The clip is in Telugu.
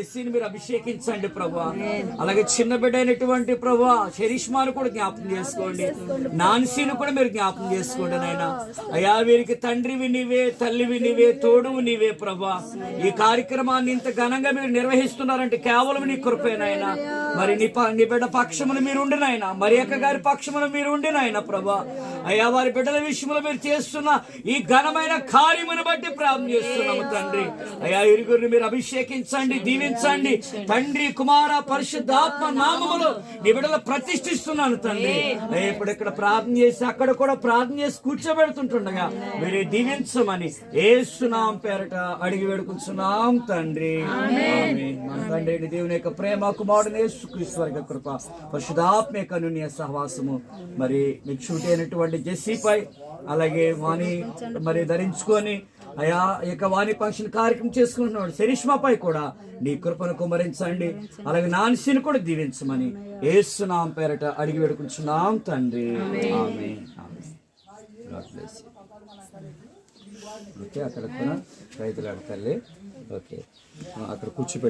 ఎస్సీని మీరు అభిషేకించండి ప్రభా. అలాగే చిన్న బిడ్డ అయినటువంటి ప్రభా శరీష్మాను కూడా జ్ఞాపకం చేసుకోండి. నాన్సీని కూడా మీరు జ్ఞాపకం చేసుకోండి నాయన. అయా వీరికి తండ్రివి నీవే తల్లివి నీవే తోడువు నీవే ప్రభా. ఈ కార్యక్రమాన్ని ఇంత ఘనంగా మీరు నిర్వహిస్తున్నారంటే కేవలం నీ కృపే నాయన. మరి నీ ప- నీ బిడ్డ పక్షమును మీరు ఉండి నాయన. మరి అక్క గారి పక్షమును మీరు ఉండి నాయన ప్రభా. అయ్యా వారి బిడ్డల విషయంలో మీరు చేస్తున్న ఈ ఘనమైన కార్యమును బట్టి ప్రార్థన చేస్తున్నాము తండ్రి. అయ్యా ఇరుగురిని మీరు అభిషేకించండి దీవించండి తండ్రి కుమార పరిశుద్ధాత్మ నామములో నీ బిడ్డలు ప్రతిష్ఠిస్తున్నాను తండ్రి. ఇప్పుడు ఇక్కడ ప్రార్థన చేసి అక్కడ కూడా ప్రార్థన చేసి కూర్చోబెడుతుంటుండగా మీరు దీవించమని ఏసునాం పేరట అడిగి వేడుకుంటున్నాం తండ్రి. మన తండ్రి దేవుని యొక్క ప్రేమ కుమారుడు యొక్క కృప పరిశుధాత్మ యొక్క అనున్య సహవాసము. మరి నిక్షుటి అయినటువంటి జెస్సీపై అలాగే వాణి మరి ధరించుకొని అయా యొక్క వాణి ఫంక్షన్ కార్యక్రమం చేసుకుంటున్నాడు. శరీష్మాపై కూడా నీ కృపను కుమరించండి. అలాగే నాన్సీని కూడా దీవించమని ఏసునాం పేరట అడిగి వేడుకుంటున్నాం తండ్రి. ఆమె ఆమేన్. ఓకే అక్కడ కూడా రైతులు అడతల్లి ఓకే. అక్కడ కూర్చోబెట్టి